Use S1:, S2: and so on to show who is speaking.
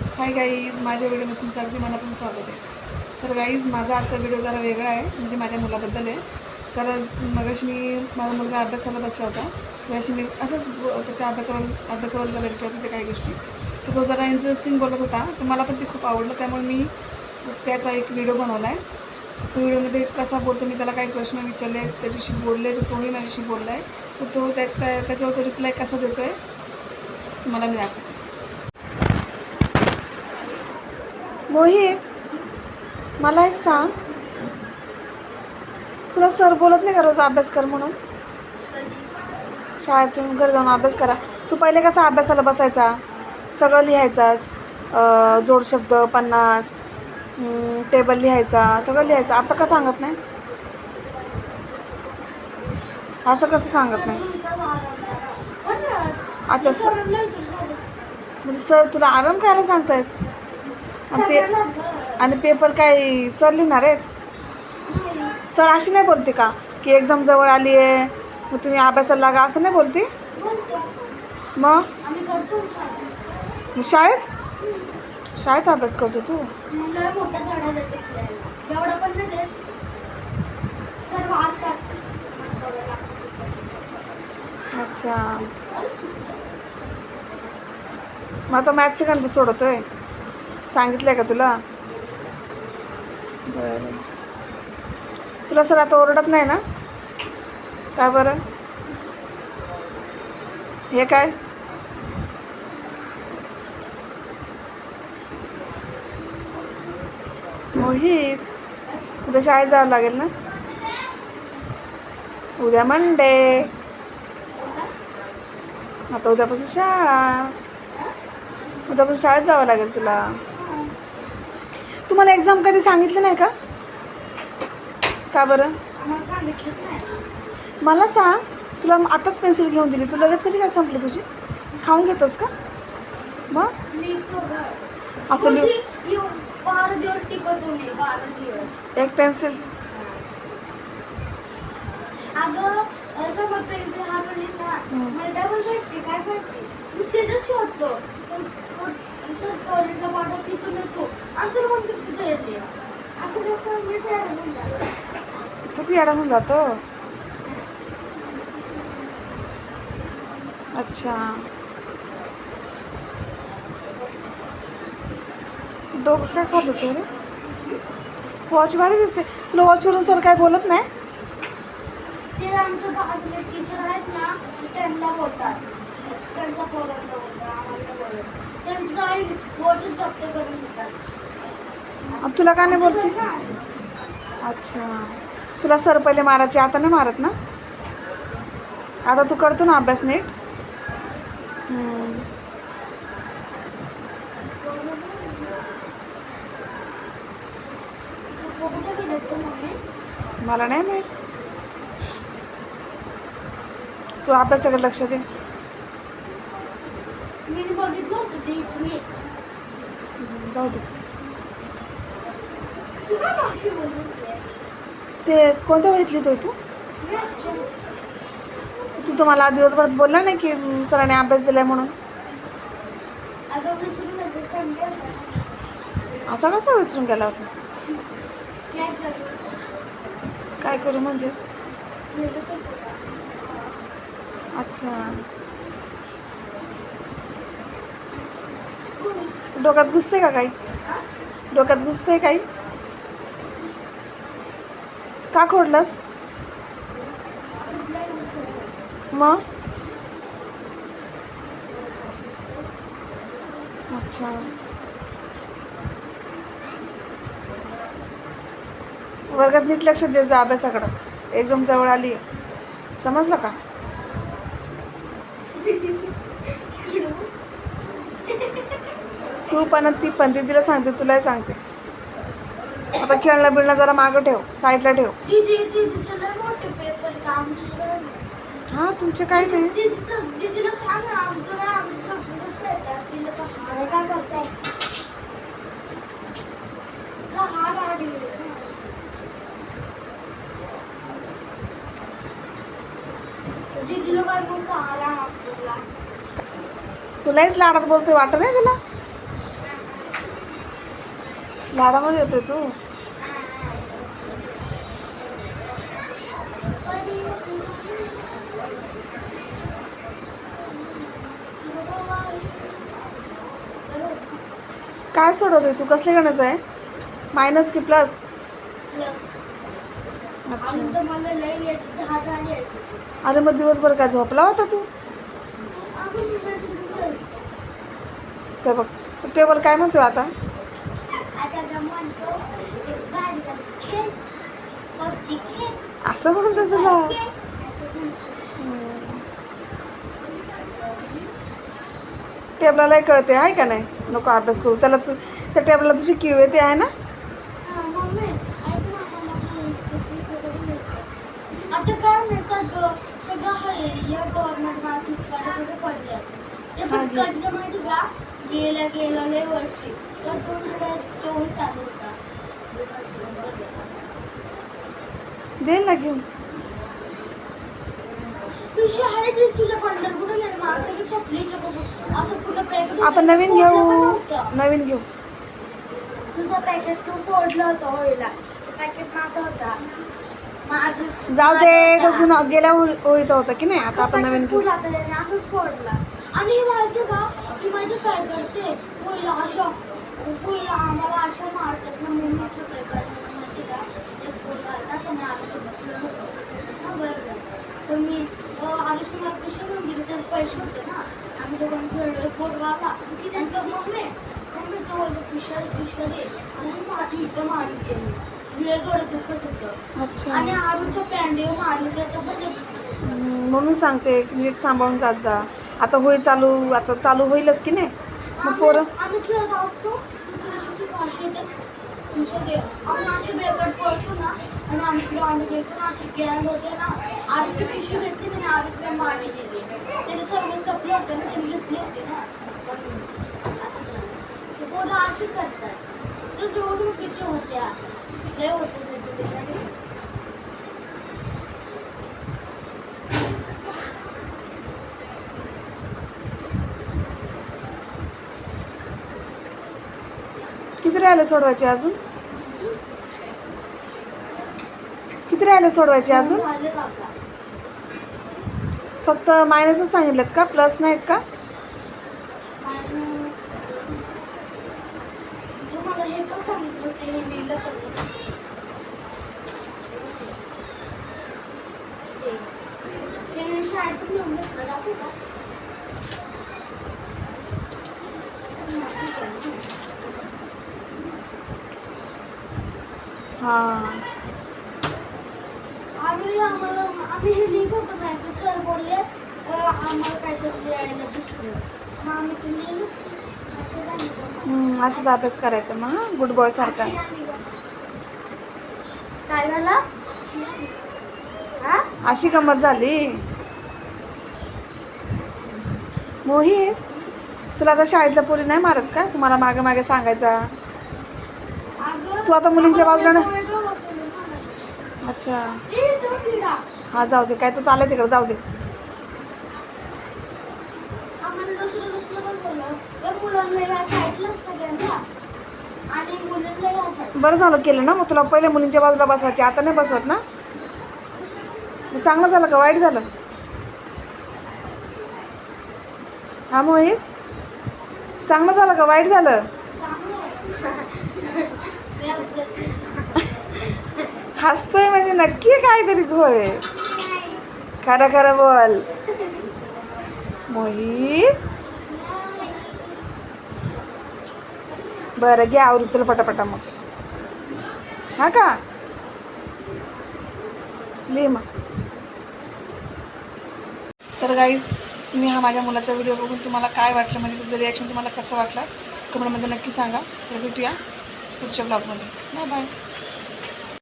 S1: Hi guys माझ्या व्हिडिओमध्ये तुमचं अगदी मनापासून स्वागत आहे. तर गाईज माझा आजचा व्हिडिओ जरा वेगळा आहे म्हणजे माझ्या मुलाबद्दल आहे. तर मगाशी मी माझा मुलगा अभ्यासाला बसला होता. त्याशी मी असंच त्याच्या अभ्यासावर अभ्यासावर त्याला विचारत होते काही गोष्टी. तर तो जरा इंटरेस्टिंग बोलत होता तर मला पण ते खूप आवडलं त्यामुळे मी त्याचा एक व्हिडिओ बनवला आहे तो व्हिडिओमध्ये कसा बोलतो मी त्याला काही प्रश्न विचारले त्याच्याशी बोलले तर तोही माझ्याशी बोलला आहे तर तो त्या त्या- त्याच्यावर तो रिप्लाय कसा देतो आहे मला मी दाखवते मोहित मला एक सांग. तुला सर बोलत नाही का रोज अभ्यास कर म्हणून? शाळेतून घरी जाऊन अभ्यास करा. तू पहिले कसा अभ्यासाला बसायचा? सगळं लिहायचाच जोडशब्द पन्नास टेबल लिहायचा सगळं लिहायचं. आता का सांगत नाही? असं कसं सांगत नाही? अच्छा सर म्हणजे सर तुला आराम करायला सांगतायत? पे आणि पेपर काय सर लिहिणार आहेत? सर अशी नाही बोलते का? की एक्झाम जवळ आली आहे मग तुम्ही अभ्यासाला लागा असं नाही बोलते? मग? शाळेत? शाळेत अभ्यास करतो तू. अच्छा. मग आता मॅथ्स सेकंड सोडवतोय. सांगितलंय का तुला? बरं. तुला सर आता ओरडत नाही ना? काय बरं? हे काय? मोहित उद्या शाळेत जावं लागेल ना? उद्या मंडे आता उद्यापासून शाळा. उद्यापासून शाळेत जावं लागेल तुला. तुम्हाला एक्झाम कधी सांगितलं नाही का? का बरं? मला सांग तुला आताच पेन्सिल घेऊन दिली. तू लगेच कशी काय संपली तुझी? खाऊन घेतोस का? मग? असं लिहू एक पेन्सिल
S2: काय
S1: तुझी येडा होऊन जातो? अच्छा. डोकं काय खात होतो रे? वॉच भारी दिसते. तुला वॉचवरून सर काय बोलत नाही?
S2: ते आमच्या बाजूला टीचर आहेत ना त्यांना बोलतात. त्यांचा बोलत. त्यांचं वजन जप्त करून घेतात.
S1: आणि तुला का नाही बोलते? अच्छा. तुला सर पहिले मारायचे आता नाही मारत ना? आता तू करतो ना अभ्यास नीट? मला नाही माहीत. तू अभ्यासाकडे लक्ष दे. जाऊ दे.
S2: ते
S1: कोणत्या वहीत लिहितोय तू? तू तर मला दिवसभरात बोलला नाही की सरांनी अभ्यास दिलाय म्हणून? असा कसा विसरून गेला होता?
S2: काय करू
S1: म्हणजे? अच्छा. डोक्यात घुसते का काही? डोक्यात घुसते काही? का खोडलंस? मग? अच्छा. वर्गात नीट लक्ष देत जा अभ्यासाकडं. एक्झाम जवळ आली. समजलं का? तू पण ती पण. दीदीला सांगते तुलाही सांगते. आता खेळणं बिळणं जरा मागं ठेव साईडला ठेव.
S2: नाही.
S1: हां तुमचे नाही?
S2: काय आपल्याला
S1: तुलाच लाडात बोलते वाटत नाही तुला? लाडामध्ये येतोय तू. काय सोडवतोय तू? कसले गणित आहे? मायनस की प्लस अच्छा.
S2: तर
S1: अरे मग दिवसभर काय झोपला होता तू?
S2: आम्ही बसून करतो.
S1: ते बघ तू टेबल काय म्हणतोय आता?
S2: आता
S1: असं म्हणतो तुला. टेबलालाही कळते आहे का नाही? नको अभ्यास करू. त्याला तू त्या टेबलला तुझी क्यू येते आहे ना?
S2: ते गेल्या गेल्या लय वर्षी. तर हजार चोवीस चालू होता.
S1: देईल ना घेऊन.
S2: असं
S1: आपण नवीन घेऊ. नवीन घेऊ.
S2: तुझं पॅकेट तू फोडलं होतं होळीला पॅकेट माझा होता. माझं
S1: जाऊ दे तो. जुना गेल्या होळी- होळीचा होता की नाही? आता आपण नवीन घेऊ.
S2: फुल आता त्याने असंच फोडला. आणि हे माहिती का? की माहिती काय करते? फुलला अशा फुलला आम्हाला अशा मारतात ना मम्मी सगळे करतात माहिती का ते फुल घालतात आणि आयुष्य हा बरोबर तर मी आयुष्य मला कशी म्हणून गेली तर पैसे होते ना आम्ही दोघांनी आला. की त्यांचं मम्मी मम्मी तो बोलतो पिशा पिशा दे आणि माझी इथं मारली केली. लय थोडं दुखत होतं.
S1: अच्छा.
S2: आणि आरूचं पॅन्डेव मारली त्याचं पण ते
S1: हम्म, म्हणून सांगते नीट सांभाळून जात जा. आता होळी चालू आता चालू होईलच की नाही? मग पोरं?
S2: आम्ही आम्ही खेळत असतो असे पळतो ना. आणि आम्ही ग्राउंड घेतो ना. असे गॅंग होते ना. आरती पिशवी घेतली आणि आरतीला मारली गेली त्याचे सर्व सपले होते ना. त्यांनी घेतले होते ना. पोरं करतात. तर होत्या. लय होते.
S1: किती राहिले सोडवायचे अजून? किती राहिले सोडवायचे अजून? फक्त मायनसच सांगितलेत का? प्लस नाहीत का?
S2: हे लिहिलं पण हे मी शाळेतून लिहून घेतलं दाखवू का?
S1: हां
S2: आम्ही आम्हाला आम्ही हे लिहित होतो नाही तर सर बोलले अं, आम्हाला काहीतरी लिहायला दुसरं मग आम्ही ते लिहिलं
S1: असंच अभ्यास करायचा मग गुड बॉय सारखा.
S2: काय झालं? हा?
S1: अशी गंमत झाली. मोहित तुला आता शाळेतल्या पोरी नाही मारत का? तुम्हाला मागे मागे सांगायचा. तू आता मुलींच्या बाजूला ना-. अच्छा. हा जाऊ दे. काय तू चालय तिकडे? जाऊ दे. बरं झालं केलं ना मग तुला पहिले मुलींच्या बाजूला बसवायची आता नाही बसवत ना? चांगलं झालं का? वाईट झालं? हा मोहित? चांगलं झालं का? वाईट झालं?
S2: आहे.
S1: हसतोय म्हणजे नक्की काहीतरी घोळ आहे. खरं खरं बोल. मोहित? बरं घ्या आवरू पटापटा मग. हा का? ले मग. तर गाईज तुम्ही हा माझ्या मुलाचा व्हिडिओ बघून तुम्हाला काय वाटलं? म्हणजे त्याचं रिॲक्शन तुम्हाला कसं वाटलं? कमेंटमध्ये नक्की सांगा. तर भेटूया पुढच्या ब्लॉगमध्ये बाय बाय